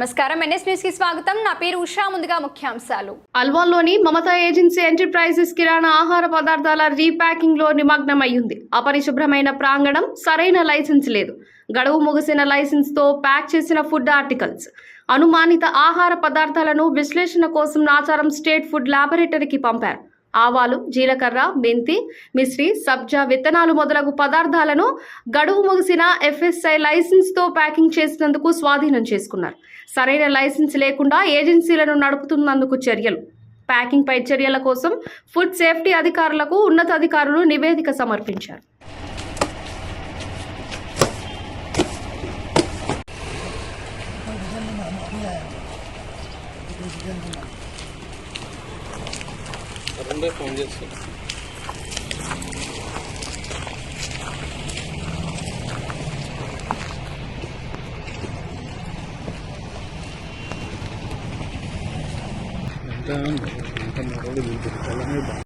నమస్కారం. ఎన్ఎస్ న్యూస్కి స్వాగతం. నా పేరు ఉషా. ముందుగా ముఖ్యాంశాలు. అల్వాల్లోని మమతా ఏజెన్సీ ఎంటర్ప్రైజెస్ కిరాణా ఆహార పదార్థాల రీప్యాకింగ్లో నిమగ్నమయ్యింది. అపరిశుభ్రమైన ప్రాంగణం సరైన లైసెన్స్ లేదు. గడువు ముగిసిన లైసెన్స్తో ప్యాక్ చేసిన ఫుడ్ ఆర్టికల్స్. అనుమానిత ఆహార పదార్థాలను విశ్లేషణ కోసం నాచారం స్టేట్ ఫుడ్ ల్యాబొరేటరీకి పంపారు. ఆవాలు జీలకర్ర మెంతి మిశ్రి సబ్జా విత్తనాలు మొదలగు పదార్థాలను గడువు ముగిసిన ఎఫ్ఎస్ఐ లైసెన్స్తో ప్యాకింగ్ చేసినందుకు స్వాధీనం చేసుకున్నారు. సరైన లైసెన్స్ లేకుండా ఏజెన్సీలను నడుపుతున్నందుకు చర్యలు. ప్యాకింగ్ పై చర్యల కోసం ఫుడ్ సేఫ్టీ అధికారులకు ఉన్నతాధికారులు నివేదిక సమర్పించారు. రెండే ఫోన్ చేస్తాను ఎంత ఎంత మరొకటి